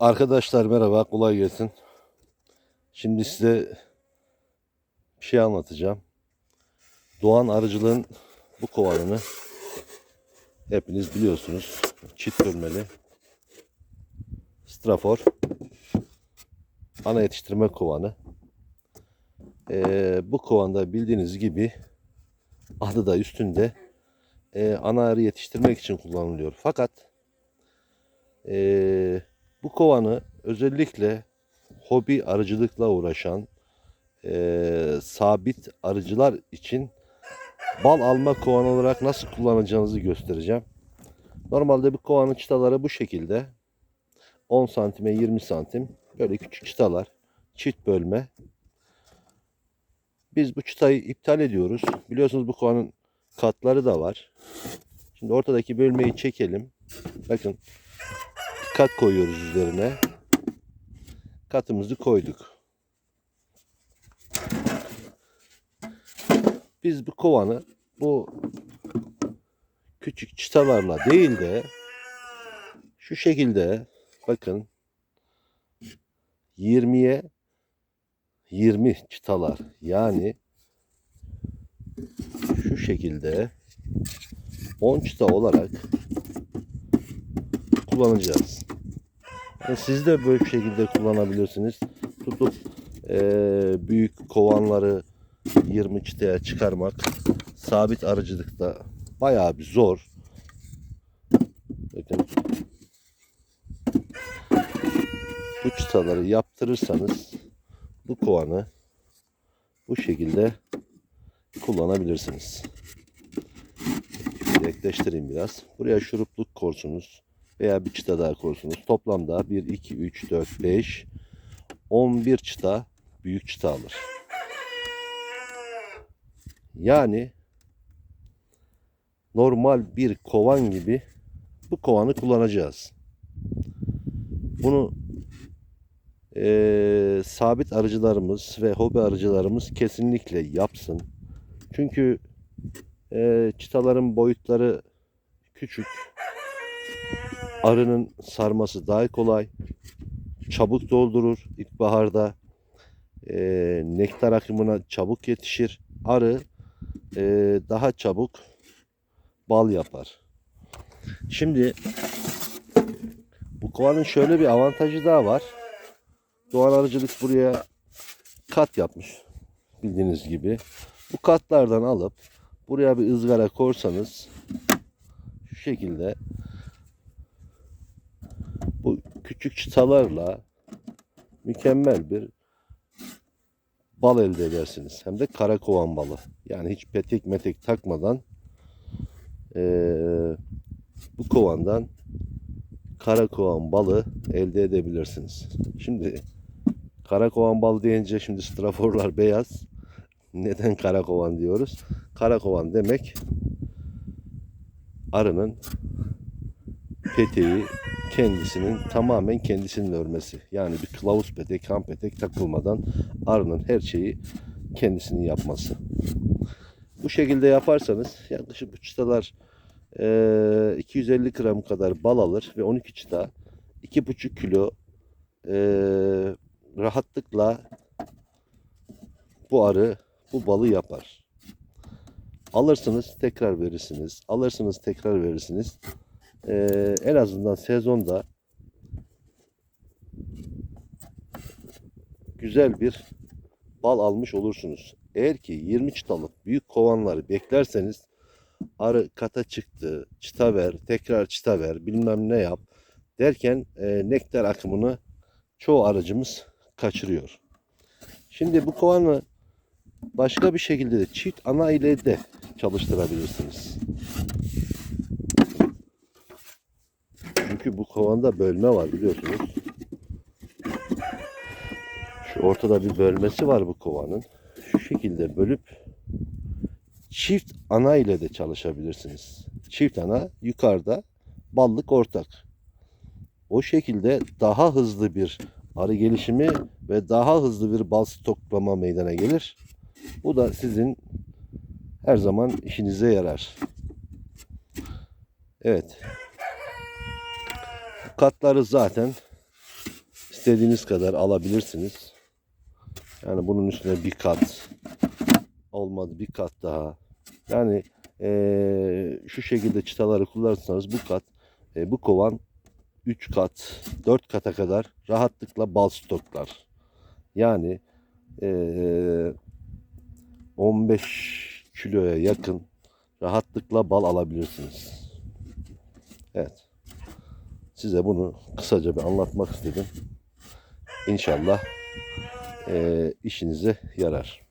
Arkadaşlar merhaba, kolay gelsin. Şimdi size bir şey anlatacağım. Doğan Arıcılığın bu kovanını hepiniz biliyorsunuz. Çift bölmeli. Strafor. Ana yetiştirme kovanı. Ee, bu kovanda bildiğiniz gibi adı da üstünde e, ana arı yetiştirmek için kullanılıyor. Fakat ee, bu kovanı özellikle hobi arıcılıkla uğraşan ee, sabit arıcılar için bal alma kovanı olarak nasıl kullanacağınızı göstereceğim. Normalde bu kovanın çıtaları bu şekilde. 10 santime 20 santim. Böyle küçük çıtalar. Çift bölme. Biz bu çıtayı iptal ediyoruz. Biliyorsunuz bu kovanın katları da var. Şimdi ortadaki bölmeyi çekelim. Bakın kat koyuyoruz üzerine. Katımızı koyduk. Biz bu kovanı bu küçük çıtalarla değil de şu şekilde bakın 20'ye 20 çıtalar yani şu şekilde 10 çıta olarak kullanacağız. Yani siz de böyle bir şekilde kullanabilirsiniz. Tutup eee, büyük kovanları 20 çıtaya çıkarmak sabit arıcılıkta bayağı bir zor. Bakın. Bu çıtaları yaptırırsanız bu kovanı bu şekilde kullanabilirsiniz. Yaklaştırayım biraz. Buraya şurupluk korsunuz veya bir çıta daha korsunuz. Toplamda 1, 2, 3, 4, 5, 11 çıta büyük çıta alır. Yani normal bir kovan gibi bu kovanı kullanacağız. Bunu eee, sabit arıcılarımız ve hobi arıcılarımız kesinlikle yapsın. Çünkü eee, çıtaların boyutları küçük. Arının sarması daha kolay. Çabuk doldurur ilkbaharda. Eee nektar akımına çabuk yetişir. Arı eee, daha çabuk bal yapar. Şimdi bu kovanın şöyle bir avantajı daha var. Doğal arıcılık buraya kat yapmış. Bildiğiniz gibi. Bu katlardan alıp buraya bir ızgara korsanız şu şekilde küçük çıtalarla mükemmel bir bal elde edersiniz. Hem de kara kovan balı. Yani hiç petek metek takmadan eee, bu kovandan kara kovan balı elde edebilirsiniz. Şimdi kara kovan balı deyince şimdi straforlar beyaz. Neden kara kovan diyoruz? Kara kovan demek arının peteği kendisinin tamamen kendisinin örmesi. Yani bir kılavuz petek, kan petek takılmadan arının her şeyi kendisinin yapması. Bu şekilde yaparsanız yaklaşık bu çıtalar eee, 250 gram kadar bal alır ve 12 çıta 2,5 kilo eee, rahatlıkla bu arı bu balı yapar. Alırsınız tekrar verirsiniz. Alırsınız tekrar verirsiniz. Eee, en azından sezonda güzel bir bal almış olursunuz. Eğer ki 20 çıtalık büyük kovanları beklerseniz arı kata çıktı, çıta ver, tekrar çıta ver, bilmem ne yap derken e, nektar akımını çoğu aracımız kaçırıyor. Şimdi bu kovanı başka bir şekilde de çift ana ile de çalıştırabilirsiniz. Çünkü bu kovanda bölme var biliyorsunuz. Şu ortada bir bölmesi var bu kovanın. Şu şekilde bölüp çift ana ile de çalışabilirsiniz. Çift ana yukarıda, ballık ortak. O şekilde daha hızlı bir arı gelişimi ve daha hızlı bir bal stoklama meydana gelir. Bu da sizin her zaman işinize yarar. Evet. Katları zaten istediğiniz kadar alabilirsiniz. Yani bunun üstüne bir kat olmadı bir kat daha. Yani eee, şu şekilde çıtaları kullanırsanız bu kat e, bu kovan 3 kat 4 kata kadar rahatlıkla bal stoklar. Yani eee 15 kiloya yakın rahatlıkla bal alabilirsiniz. Evet. Size bunu kısaca bir anlatmak istedim. İnşallah eee işinize yarar.